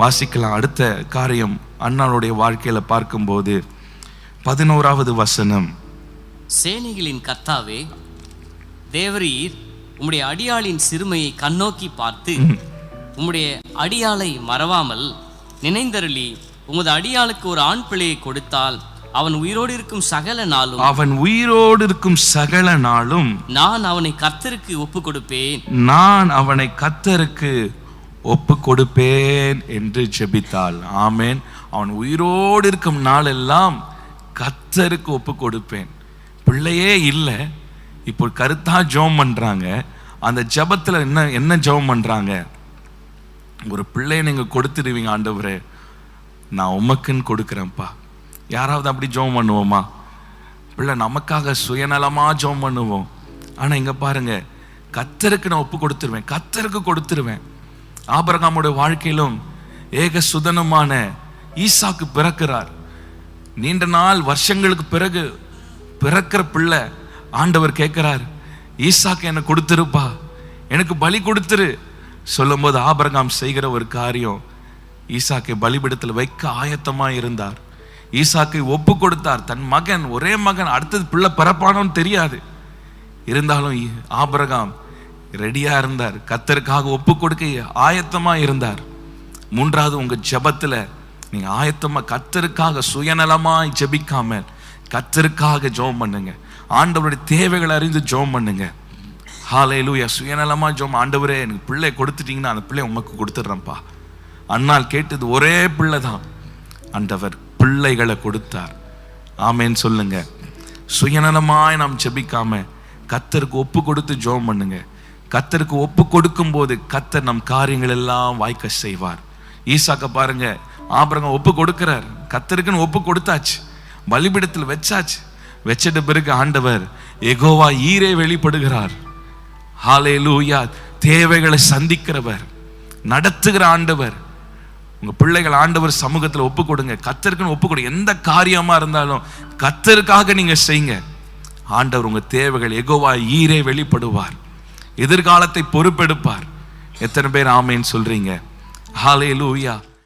வாசிக்கலாம். அடுத்த காரியம் அண்ணாளுடைய வாழ்க்கையில பார்க்கும்போது பதினோராவது வசனம். சேனைகளின் கர்த்தாவே தேவரீர் உம்முடைய அடியாளின் சிறுமையை கண்ணோக்கி பார்த்து உம்முடைய அடியாளை மறவாமல் நினைந்தருளி உமது அடியாளுக்கு ஒரு ஆண் பிள்ளையை கொடுத்தால் அவன் உயிரோடு இருக்கும் சகல நாளும் அவன் உயிரோடு இருக்கும் சகல நாளும் நான் அவனை கர்த்தருக்கு ஒப்பு கொடுப்பேன் நான் அவனை கத்தருக்கு ஒப்பு கொடுப்பேன் என்று ஜெபித்தாள். ஆமேன். அவன் உயிரோடு இருக்கும் நாளெல்லாம் கத்தருக்கு ஒப்பு கொடுப்பேன் பிள்ளையே இல்லை. இப்போ கருத்தா ஜெபம் பண்ணுறாங்க அந்த ஜபத்தில் என்ன என்ன ஜெபம் பண்ணுறாங்க ஒரு பிள்ளையை நீங்கள் கொடுத்துருவீங்க ஆண்டவரே. நான் உமக்குன்னு கொடுக்குறேன்ப்பா. யாராவது அப்படி ஜெபம் பண்ணுவோமா? பிள்ளை நமக்காக சுயநலமாக ஜெபம் பண்ணுவோம். ஆனால் இங்கே பாருங்க கத்தருக்கு நான் ஒப்பு கொடுத்துருவேன் கத்தருக்கு கொடுத்துருவேன். ஆபரகாமுடைய வாழ்க்கையிலும் ஏக சுதனமான ஈசாக்கு பிறக்கிறார். நீண்ட நாள் வருஷங்களுக்கு பிறகு பிறக்கிற பிள்ளை ஆண்டவர் கேட்கிறார் ஈசாக்கு எனக்கு கொடுத்துருப்பா எனக்கு பலி கொடுத்துரு. சொல்லும்போது ஆபரகாம் செய்கிற ஒரு காரியம் ஈசாக்கை பலிபிடத்தில் வைக்க ஆயத்தமாக இருந்தார். ஈசாக்கை ஒப்பு கொடுத்தார் தன் மகன் ஒரே மகன் அடுத்தது பிள்ளை பிறப்பானோன்னு தெரியாது. இருந்தாலும் ஆபரகாம் ரெடியா இருந்தார். கத்தருக்காக ஒப்பு கொடுக்க ஆயத்தமா இருந்தார். மூன்றாவது உங்க ஜெபத்துல நீங்க ஆயத்தமா கத்தருக்காக சுயநலமாய் ஜெபிக்காம கத்தருக்காக ஜெபம் பண்ணுங்க. ஆண்டவருடைய தேவைகளை அறிந்து ஜெபம் பண்ணுங்க. ஹாலையிலூயா சுயநலமா ஜோம் ஆண்டவரே எனக்கு பிள்ளை கொடுத்துட்டீங்கன்னா அந்த பிள்ளை உமக்கு கொடுத்துட்றேன்ப்பா. அண்ணால் கேட்டது ஒரே பிள்ளை தான். ஆண்டவர் பிள்ளைகளை கொடுத்தார். ஆமேன்னு சொல்லுங்க. சுயநலமாய் நாம் ஜெபிக்காம கத்தருக்கு ஒப்பு கொடுத்து ஜெபம் பண்ணுங்க. கத்தருக்கு ஒப்பு கொடுக்கும் போது கத்தர் நம் காரியங்கள் எல்லாம் வாய்க்க செய்வார். ஈசாக்க பாருங்க ஆபரகம் ஒப்பு கொடுக்கிறார் கத்தருக்குன்னு ஒப்பு கொடுத்தாச்சு பலிபிடத்தில் வச்சாச்சு. வச்சிட்ட பிறகு ஆண்டவர் எகோவா ஈரே வெளிப்படுகிறார். ஹalleluya தேவைகளை சந்திக்கிறவர் நடத்துகிற ஆண்டவர். உங்கள் பிள்ளைகள் ஆண்டவர் சமூகத்தில் ஒப்பு கொடுங்க கத்தருக்குன்னு ஒப்பு கொடுங்க எந்த காரியமாக இருந்தாலும் கத்தருக்காக நீங்கள் செய்யுங்க. ஆண்டவர் உங்கள் தேவைகள் எகோவா ஈரே வெளிப்படுவார். எதிர்காலத்தை பொறுப்பெடுப்பார். எத்தனை பேர் ஆமைன்னு சொல்றீங்க? ஹாலே லூயா